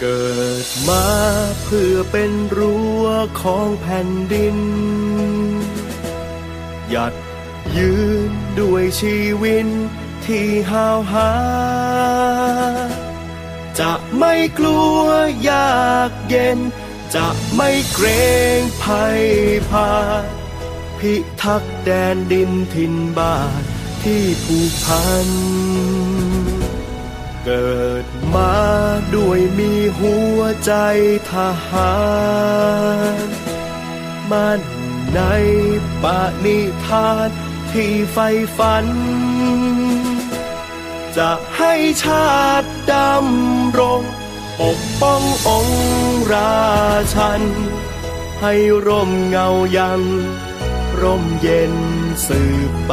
เกิดมาเพื่อเป็นรั้วของแผ่นดิน หยัดยืนด้วยชีวิตที่หาวหา จะไม่กลัวยากเย็น จะไม่เกรงภัยพา พิทักษ์แดนดินถิ่นบ้านที่ผูกพัน เกิด มาด้วยมีหัวใจทหารมั่นในปณิธานที่ใฝ่ฝัน จะให้ชาติดำรงปกป้ององค์ราชัน ให้ร่มเงายัง ร่มเย็นสืบไป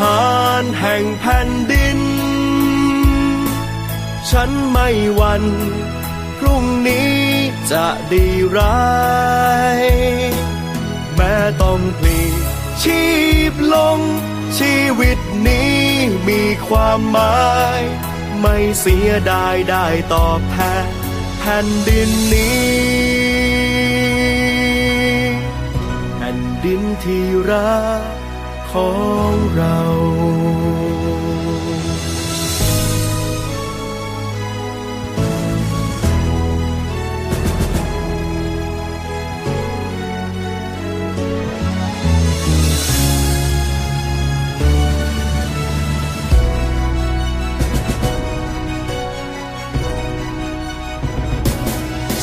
หารแห่งแผ่นดิน ฉันไม่วันพรุ่งนี้จะดีร้าย แม้ต้องพลีชีพลง ชีวิตนี้มีความหมาย ไม่เสียดายได้ตอบแทนแผ่นดินนี้แผ่นดินที่รัก ของเรา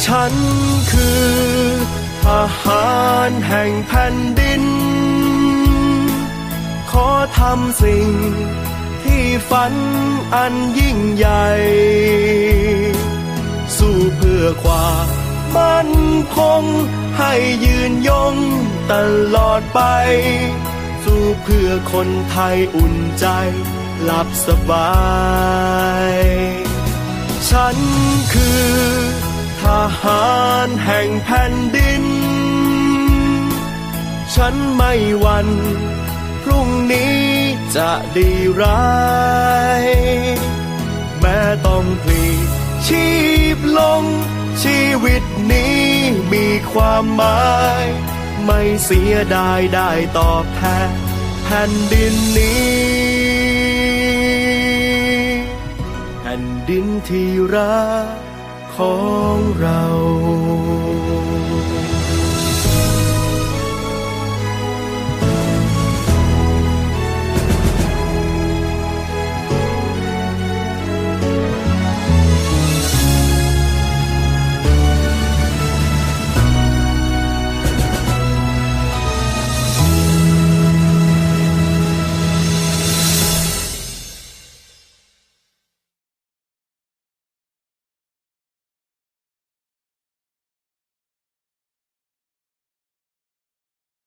ฉันคือทหารแห่งแผ่นดิน อทำสิ่ง ที่ฝันอันยิ่งใหญ่ สู้เพื่อความมั่นคง ให้ยืนยงตลอดไป สู้เพื่อคนไทยอุ่นใจ หลับสบาย ฉันคือทหารแห่งแผ่นดิน ฉันไม่หวัน รุ่งนี้จะดีร้าย แม้ต้องพลีชีพลง ชีวิตนี้มีความหมาย ไม่เสียดายได้ตอบแทนแผ่นดินนี้ แผ่นดินที่รักของเรา